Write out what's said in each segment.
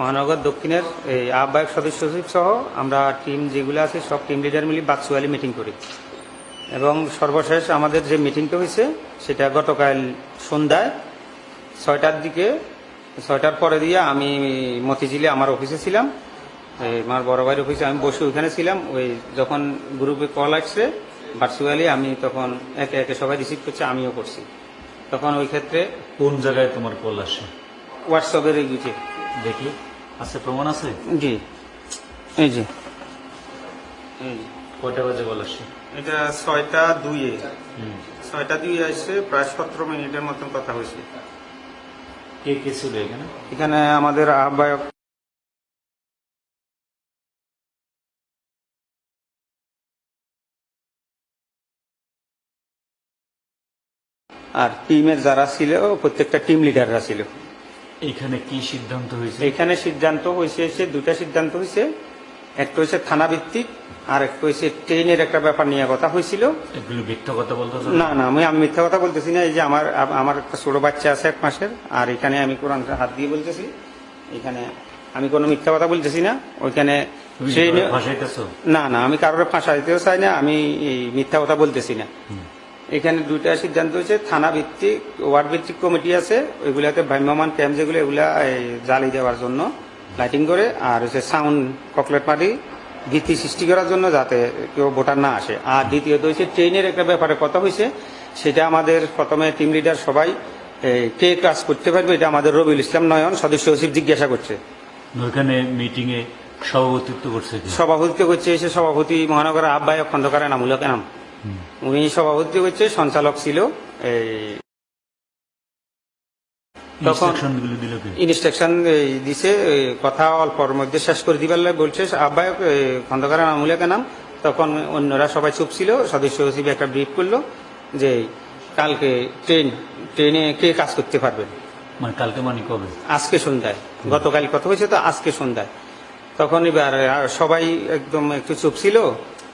মহানগর দক্ষিণের এই আহ্বায়ক সদস্য সচিব সহ আমরা টিম যেগুলো আছে সব টিম লিডার মিলে বাকসুয়ালি মিটিং করি। এবং সর্বশেষ আমাদের যে মিটিংটা হয়েছে সেটা গতকাল সন্ধ্যায় ছয়টার দিকে ছয়টার পরে দিয়ে আমি মতিঝিলে আমার অফিসে ছিলাম। আমার বড় ভাইয়ের অফিসে আমি বসে ওইখানে ছিলাম। ওই যখন গ্রুপে কল আসছে ভার্চুয়ালি আমি তখন একে একে সবাই রিসিভ করছে আমিও করছি। তখন ওই ক্ষেত্রে কোন জায়গায় তোমার কল আসে? হোয়াটসঅ্যাপের গুছে দেখি। আছে প্রমাণ আছে? জি। এই যে। কয়টা বাজে এটা ছয়টা দুইয়ে। ছয়টা দুইয়ে আসছে প্রায় সতেরো মিনিটের মতন কথা হয়েছে। কে কে ছিল এখানে? এখানে আমাদের আহ্বায়ক। আর টিমের যারা ছিল প্রত্যেকটা টিম লিডাররা ছিল। এখানে কি সিদ্ধান্ত হয়েছে? এখানে সিদ্ধান্ত হয়েছে এসে দুটা সিদ্ধান্ত হয়েছে। একটা হয়েছে থানা ভিত্তিক আর একটা হয়েছে ট্রেনের একটা ব্যাপার নিয়ে কথা হয়েছিল। এগুলো মিথ্যা কথা বলতে না না আমি আমি মিথ্যা কথা বলতেছি না। এই যে আমার আমার একটা ছোট বাচ্চা আছে এক মাসের আর এখানে আমি কোরআন হাত দিয়ে বলতেছি। এখানে আমি কোনো মিথ্যা কথা বলতেছি না। ওইখানে না না আমি কারোর ফাঁসা দিতেও চাই না। আমি এই মিথ্যা কথা বলতেছি না। এখানে দুইটা সিদ্ধান্ত হয়েছে থানা ভিত্তিক ওয়ার্ড ভিত্তিক কমিটি আছে ওইগুলাতে ভ্রাম্যমান ক্যাম্প যেগুলো এগুলা জ্বালি দেওয়ার জন্য লাইটিং করে আর হচ্ছে সাউন্ড ককলেট মারি ভীতি সৃষ্টি করার জন্য যাতে কেউ ভোটার না আসে। আর দ্বিতীয়ত হচ্ছে ট্রেনের একটা ব্যাপারে কথা হয়েছে সেটা আমাদের প্রথমে টিম লিডার সবাই কে কাজ করতে পারবে এটা আমাদের রবিউল ইসলাম নয়ন সদস্য সচিব জিজ্ঞাসা করছে। ওইখানে মিটিং এ সভাপতিত্ব করছে সভাপতিত্ব করছে এসে সভাপতি মহানগর আহ্বায়ক খন্দকার এনামুলক এনাম। হুম। উনি সভাপতি হচ্ছে সঞ্চালক ছিল এই তখন ইনস্ট্রাকশন দিছে কথা অল্পর মধ্যে শেষ করে দিবার বলছে আহ্বায়ক খন্দকার আমুলিয়া নাম? তখন অন্যরা সবাই চুপ ছিল সদস্য সচিব একটা ব্রিফ করল যে কালকে ট্রেন ট্রেনে কে কাজ করতে পারবেন মানে কালকে মানে কবে? আজকে সন্ধ্যায়। গতকাল কথা হয়েছে তো আজকে সন্ধ্যায়। তখন এবার সবাই একদম একটু চুপ ছিল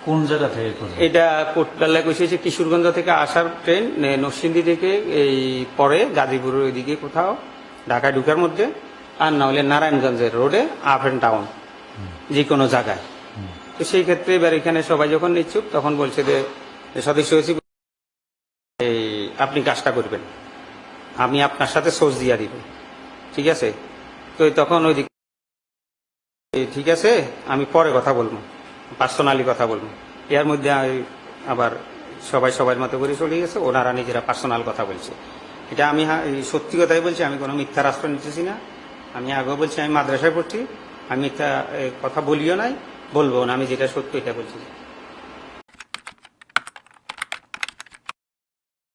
কোন জায়গা থেকে এটা কোটকাল্লা কইছে কিশোরগঞ্জ থেকে আসার ট্রেন নরসিংদী থেকে এই পরে গাজীপুরের ওইদিকে কোথাও ঢাকায় ঢুকার মধ্যে আর না হলে নারায়ণগঞ্জের রোডে আপ অ্যান্ড ডাউন যে কোনো জায়গায়। তো সেই ক্ষেত্রে এবার এখানে সবাই যখন নিচ্ছুক তখন বলছে যে সদস্য সচিব এই আপনি কাজটা করবেন। আমি আপনার সাথে সোর্স দিয়া দিব। ঠিক আছে? তো তখন ওই দিক ঠিক আছে আমি পরে কথা বলব। পার্সোনালি কথা বলব। এর মধ্যে আবার সবাই সবার মতো করে চলে গেছে, ওনারা নিজেরা পার্সোনাল কথা বলছে। এটা আমি সত্যি কথাই বলছি, আমি কোনো মিথ্যা রাষ্ট্র নিতেছি না। আমি আগেও বলছি, আমি মাদ্রাসায় পড়ছি, আমি মিথ্যা কথা বলিও নাই, বলব না, আমি যেটা সত্যি এটা বলছি।